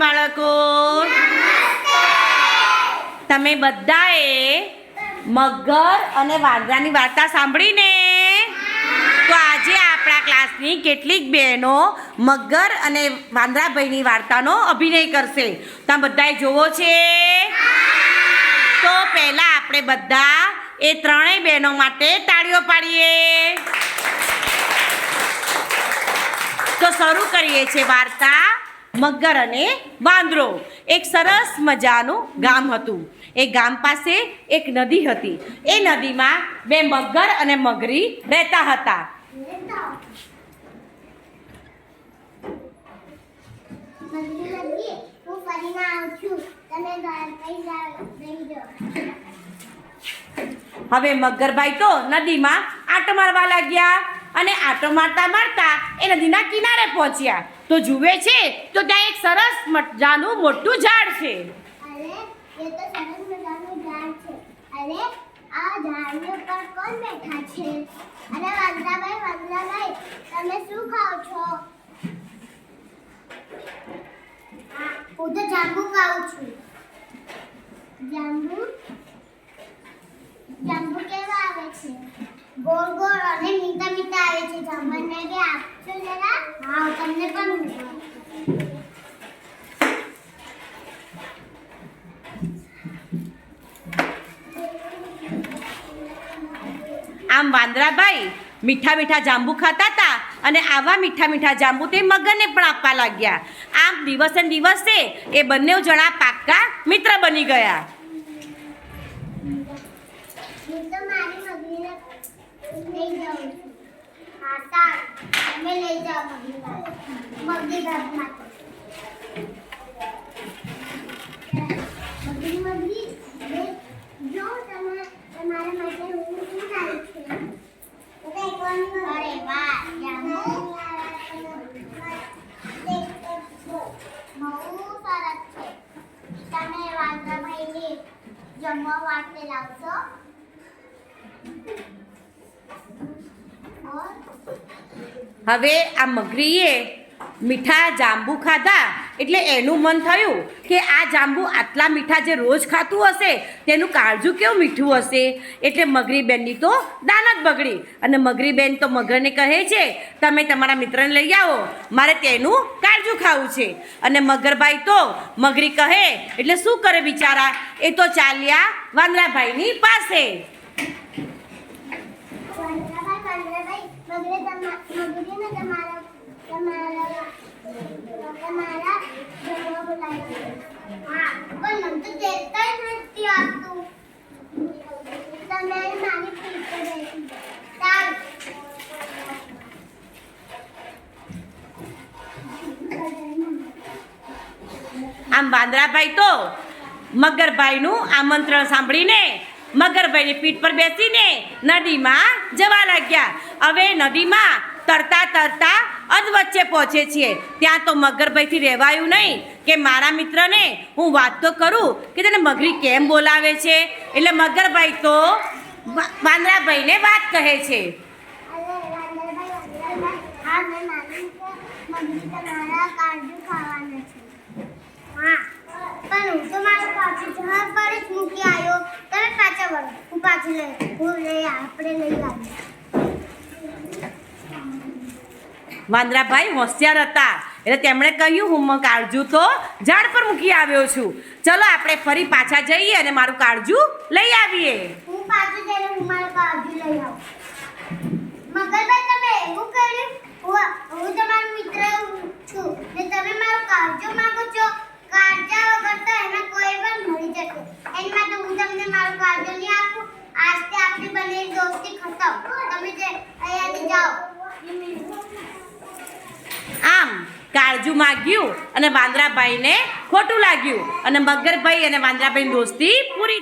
બાળકો. તમે બધાએ મગર અને વાંદરાની વાર્તા સાંભળીને? તો આજે આપણા ક્લાસની કેટલીક બહેનો મગર અને વાંદરાભાઈની વાર્તાનો અભિનય કરશે. તમે બધાએ જોવો છે? તો પહેલા આપણે બધા એ ત્રણેય બહેનો માટે તાળીઓ પાડીએ. તો શરૂ કરીએ છીએ વાર્તા. મગર અને વાંદરો એક સરસ મજાનું ગામ હતું. એ ગામ પાસે એક નદી હતી. એ નદીમાં બે મગર અને મગરી રહેતા હતા. હવે મગરભાઈ તો નદીમાં આટો મારવા લાગ્યા અને આટો મારતા મારતા એ નદીના કિનારે પહોંચ્યા. તો જુએ છે? તો ત્યાં એક સરસ મજાનું મોટું ઝાડ છે. જાંબુ ખાઉં છું. જાંબુ? જાંબુ કેવા આવે છે? ગોળ ગોળ અને મીઠા મીઠા આવે છે જાંબુને બી આપજો જરા હા તમને પણ મૂકો. આમ વાંદરાભાઈ મીઠા મીઠા જાંબુ ખાતા હતા અને આવા મીઠા મીઠા જાંબુ તે મગનને પણ આપવા લાગ્યા. આમ દિવસે દિવસે એ બંને જણા પાક્કા મિત્ર બની ગયા. તો મારી મમ્મીને લઈ જાઉં છું. હા સારું તમે લઈ જાઓ માટે. મમ્મી મમ્મી જો તમે તમારા માટે હું શું લાવી છું. અરે વાહ જાંબુ બહુ સરસ છે. તમે વાંદરાભાઈને જમવા માટે લાવશો? હવે આ મગરીએ મીઠા જાંબુ ખાધા એટલે એનું મન થયું કે આ જાંબુ આટલા મીઠા જે રોજ ખાતું હશે, તેનું કાળજું કેવું મીઠું હશે? એટલે મગરી બેનની તો દાન જ બગડી. અને મગરી બેન તો મગરને કહે છે, તમે તમારા મિત્રને લઈ આવો, મારે તેનું કાળજું ખાવું છે. અને મગરભાઈ તો મગરી કહે, એટલે શું કરે બિચારા? એ તો ચાલ્યા વાંદરાભાઈની પાસે વાંદરાભાઈ વાંદરાભાઈ મગરે મગરીને તમારા તમારા તમારા જમવા બોલાવી હા, પણ મને તો દેખાય જ નથી આવતું. તમે મારી પીઠે બેસી સારું આમ વાંદરાભાઈ તો મગરભાઈનું આમંત્રણ સાંભળીને મગરભાઈની પીઠ પર બેસીને નદીમાં જવા લાગ્યા. હવે નદીમાં તરતા તરતા અધવચ્ચે પહોંચે છીએ. ત્યાં તો મગરભાઈથી રહેવાયું નહીં કે મારા મિત્રને હું વાત તો કરું કે તને મગરી કેમ બોલાવે છે? એટલે મગરભાઈ તો વાંદરાભાઈને વાત કહે છે અરે વાંદરભાઈ વાંદરભાઈ હા મેં માની કે મમ્મી તમારા કાજુ ખાવાના છે હા પણ હું તો મારું કાજુ જહાજ પર જ મૂકી આવ્યો તમે પાછા વળો હું લે હું લે આપણે લઈ આવીએ વાંદરાભાઈ હોશિયાર હતા. એટલે તેમણે કહ્યું હું કાળજુ તો ઝાડ પર મૂકી આવ્યો છું. ચલો આપણે ફરી પાછા જઈએ અને મારું કાળજુ લઈ આવીએ. હું પાછું જઈને હું મારું કાળજું લઈ આવું. મગરભાઈ તમે એવું કર્યું? હું હું તમારો મિત્ર છું. ને તમે મારું કાળજું માંગો છો? કાળજા વગર તો એના કોઈ પણ મળી જશે એની માટે હું તમને મારું કાળજું નહીં આપું. આજથી આપણી બંને દોસ્તી ખતમ. તમે જે અહીંયાથી જાઓ. આમ કાળજુ માગ્યું અને વાંદરાભાઈને ખોટું લાગ્યું અને મગરભાઈ અને વાંદરાભાઈની દોસ્તી પૂરી